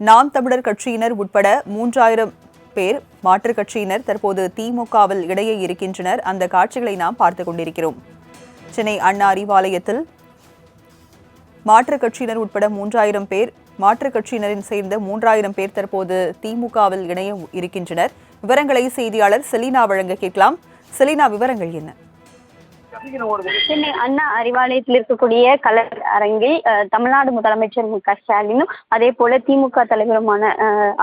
நாம் தமிழர் கட்சியினர் உட்பட மூன்றாயிரம் பேர் மாற்றுக் கட்சியினர் தற்போது திமுகவில் இடையே இருக்கின்றனர். அந்த காட்சிகளை நாம் பார்த்துக் கொண்டிருக்கிறோம். சென்னை அண்ணா அறிவாலயத்தில் மாற்றுக் கட்சியினர் உட்பட மூன்றாயிரம் பேர் மாற்றுக் கட்சியினரின் சேர்ந்த மூன்றாயிரம் பேர் தற்போது திமுகவில் இணைய இருக்கின்றனர். விவரங்களை செய்தியாளர் செலீனா வழங்க கேட்கலாம். செலீனா விவரங்கள் என்ன? சென்னை அண்ணா அறிவாலயத்தில் இருக்கக்கூடிய கலர் அரங்கில் தமிழ்நாடு முதலமைச்சர் மு க ஸ்டாலினும் அதே போல திமுக தலைவருமான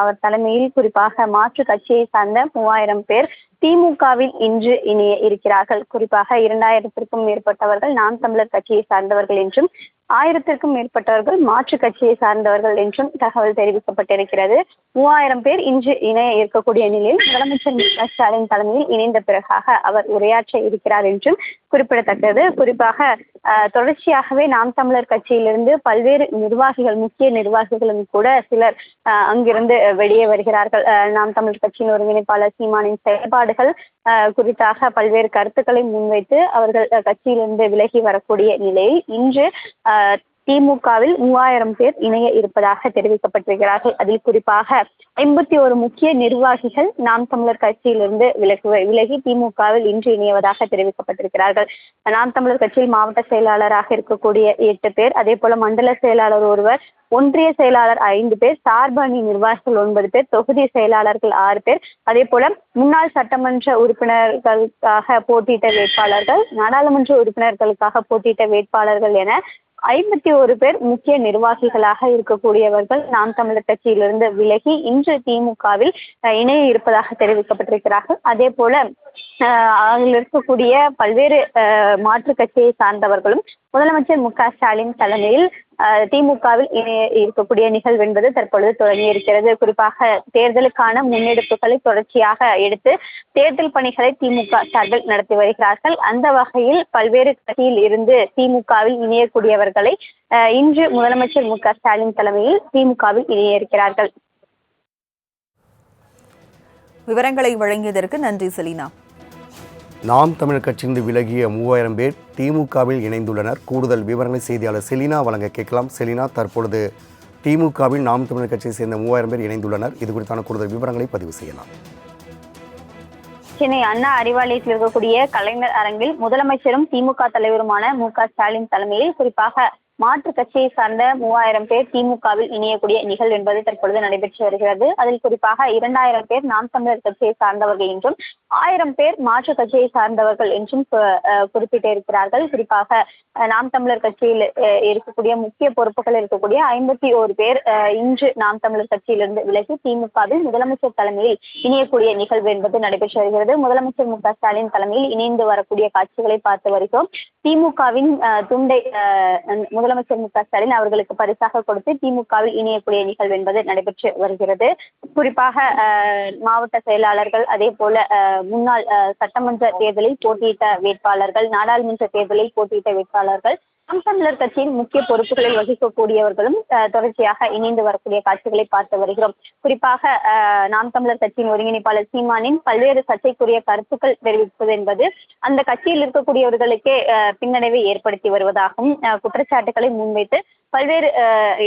அவர் தலைமையில் குறிப்பாக மாற்று கட்சியை சார்ந்த மூவாயிரம் பேர் திமுகவில் இன்று இணைய இருக்கிறார்கள். குறிப்பாக இரண்டாயிரத்திற்கும் மேற்பட்டவர்கள் நாம் தமிழர் கட்சியை சார்ந்தவர்கள் என்றும் ஆயிரத்திற்கும் மேற்பட்டவர்கள் மாற்று கட்சியை சார்ந்தவர்கள் என்றும் தகவல் தெரிவிக்கப்பட்டிருக்கிறது. மூவாயிரம் பேர் இன்று இணைய இருக்கக்கூடிய நிலையில் முதலமைச்சர் மு க ஸ்டாலின் தலைமையில் இணைந்த பிறகாக அவர் உரையாற்ற இருக்கிறார் என்றும் குறிப்பிடத்தக்கது. குறிப்பாக அஹ், தொடர்ச்சியாகவே நாம் தமிழர் கட்சியிலிருந்து பல்வேறு நிர்வாகிகள் முக்கிய நிர்வாகிகளும் கூட சிலர் அஹ், அங்கிருந்து வெளியே வருகிறார்கள். அஹ், நாம் தமிழர் கட்சியின் ஒருங்கிணைப்பாளர் சீமானின் செயல்பாடுகள் குறித்தாக பல்வேறு கருத்துக்களை முன்வைத்து அவர்கள் அஹ், கட்சியிலிருந்து விலகி வரக்கூடிய நிலையில் இன்று அஹ், திமுகவில் மூவாயிரம் பேர் இணைய இருப்பதாக தெரிவிக்கப்பட்டிருக்கிறார்கள். அதில் குறிப்பாக ஐம்பத்தி ஒரு முக்கிய நிர்வாகிகள் நாம் தமிழர் கட்சியிலிருந்து விலகு விலகி திமுகவில் இன்று இணைவதாக தெரிவிக்கப்பட்டிருக்கிறார்கள். நாம் தமிழர் கட்சியில் மாவட்ட செயலாளராக இருக்கக்கூடிய எட்டு பேர் அதே போல மண்டல செயலாளர் ஒருவர் ஒன்றிய செயலாளர் ஐந்து பேர் சார்பு அணி நிர்வாகிகள் ஒன்பது பேர் தொகுதி செயலாளர்கள் ஆறு பேர் அதே போல முன்னாள் சட்டமன்ற உறுப்பினர்களுக்காக போட்டியிட்ட வேட்பாளர்கள் நாடாளுமன்ற உறுப்பினர்களுக்காக போட்டியிட்ட வேட்பாளர்கள் என ஐம்பத்தி ஒரு பேர் முக்கிய நிர்வாகிகளாக இருக்கக்கூடியவர்கள் நாம் தமிழர் கட்சியிலிருந்து விலகி இன்று திமுகவில் அஹ், இணைய இருப்பதாக தெரிவிக்கப்பட்டிருக்கிறார்கள். அதே போல அஹ், அதில் இருக்கக்கூடிய பல்வேறு அஹ், மாற்றுக் கட்சியை சார்ந்தவர்களும் முதலமைச்சர் மு க ஸ்டாலின் தலைமையில் திமுகவில் இணைய இருக்கக்கூடிய நிகழ்வு என்பது தற்பொழுது தொடங்கி இருக்கிறது குறிப்பாக தேர்தலுக்கான முன்னெடுப்புகளை தொடர்ச்சியாக எடுத்து தேர்தல் பணிகளை திமுக சார்பில் நடத்தி வருகிறார்கள். அந்த வகையில் பல்வேறு கட்சியில் இருந்து திமுகவில் இணையக்கூடியவர்களை இன்று முதலமைச்சர் மு க ஸ்டாலின் தலைமையில் திமுகவில் இணைய இருக்கிறார்கள் விவரங்களை வழங்கியதற்கு நன்றி செலினா. நாம் தமிழர் கட்சியிலிருந்து விலகிய மூவாயிரம் பேர் திமுகவில் இணைந்துள்ளனர். கூடுதல் விவரங்களை செய்தியாளர் செலினா வழங்க கேட்கலாம். செலினா தற்பொழுது திமுகவில் நாம் தமிழர் கட்சியை சேர்ந்த மூவாயிரம் பேர் இணைந்துள்ளனர். இது குறித்தான கூடுதல் விவரங்களை பதிவு செய்யலாம். சென்னை அண்ணா அறிவாலயத்தில் இருக்கக்கூடிய கலைஞர் அரங்கில் முதலமைச்சரும் திமுக தலைவருமான மு க ஸ்டாலின் தலைமையில் குறிப்பாக மாற்றுக் கட்சியை சார்ந்த மூவாயிரம் பேர் திமுகவில் இணையக்கூடிய நிகழ்வு என்பது தற்பொழுது நடைபெற்று வருகிறது. அதில் குறிப்பாக இரண்டாயிரம் பேர் நாம் தமிழர் கட்சியை சார்ந்தவர்கள் என்றும் ஆயிரம் பேர் மாற்றுக் கட்சியை சார்ந்தவர்கள் என்றும் குறிப்பிட்டிருக்கிறார்கள். குறிப்பாக நாம் தமிழர் கட்சியில் இருக்கக்கூடிய முக்கிய பொறுப்புகள் இருக்கக்கூடிய ஐம்பத்தி ஓரு பேர் இன்று நாம் தமிழர் கட்சியிலிருந்து விலகி திமுகவில் முதலமைச்சர் தலைமையில் இணையக்கூடிய நிகழ்வு என்பது நடைபெற்று வருகிறது. முதலமைச்சர் மு க ஸ்டாலின் தலைமையில் இணைந்து வரக்கூடிய காட்சிகளை பார்த்து வருகிறோம். திமுகவின் துண்டை முதலமைச்சர் மு க ஸ்டாலின் அவர்களுக்கு பரிசாக கொடுத்து திமுகவில் இணையக்கூடிய நிகழ்வு என்பது நடைபெற்று வருகிறது. குறிப்பாக அஹ், மாவட்ட செயலாளர்கள் அதே போல அஹ், முன்னாள் அஹ், சட்டமன்ற தேர்தலில் போட்டியிட்ட வேட்பாளர்கள் நாடாளுமன்ற தேர்தலில் போட்டியிட்ட வேட்பாளர்கள் நாம் தமிழர் கட்சியின் முக்கிய பொறுப்புகளில் வகிக்கக்கூடியவர்களும் தொடர்ச்சியாக இணைந்து வரக்கூடிய காட்சிகளை பார்த்து வருகிறோம். குறிப்பாக அஹ், நாம் தமிழர் கட்சியின் ஒருங்கிணைப்பாளர் சீமானின் பல்வேறு சர்ச்சைக்குரிய கருத்துக்கள் தெரிவிப்பது என்பது அந்த கட்சியில் இருக்கக்கூடியவர்களுக்கே அஹ், பின்னடைவை ஏற்படுத்தி வருவதாகவும் அஹ், குற்றச்சாட்டுகளை முன்வைத்து பல்வேறு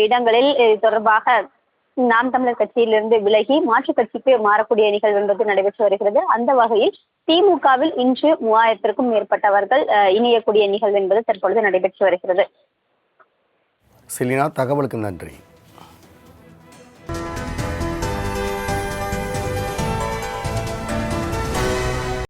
இடங்களில் இது தொடர்பாக நாம் தமிழர் கட்சியிலிருந்து விலகி மாற்றுக் கட்சிக்கு மாறக்கூடிய நிகழ்வு என்பது நடைபெற்று வருகிறது. அந்த வகையில் திமுகவில் இன்று மூவாயிரத்திற்கும் மேற்பட்டவர்கள் அஹ், இணையக்கூடிய நிகழ்வு என்பது தற்பொழுது நடைபெற்று வருகிறது. செலினா தகவலுக்கு நன்றி.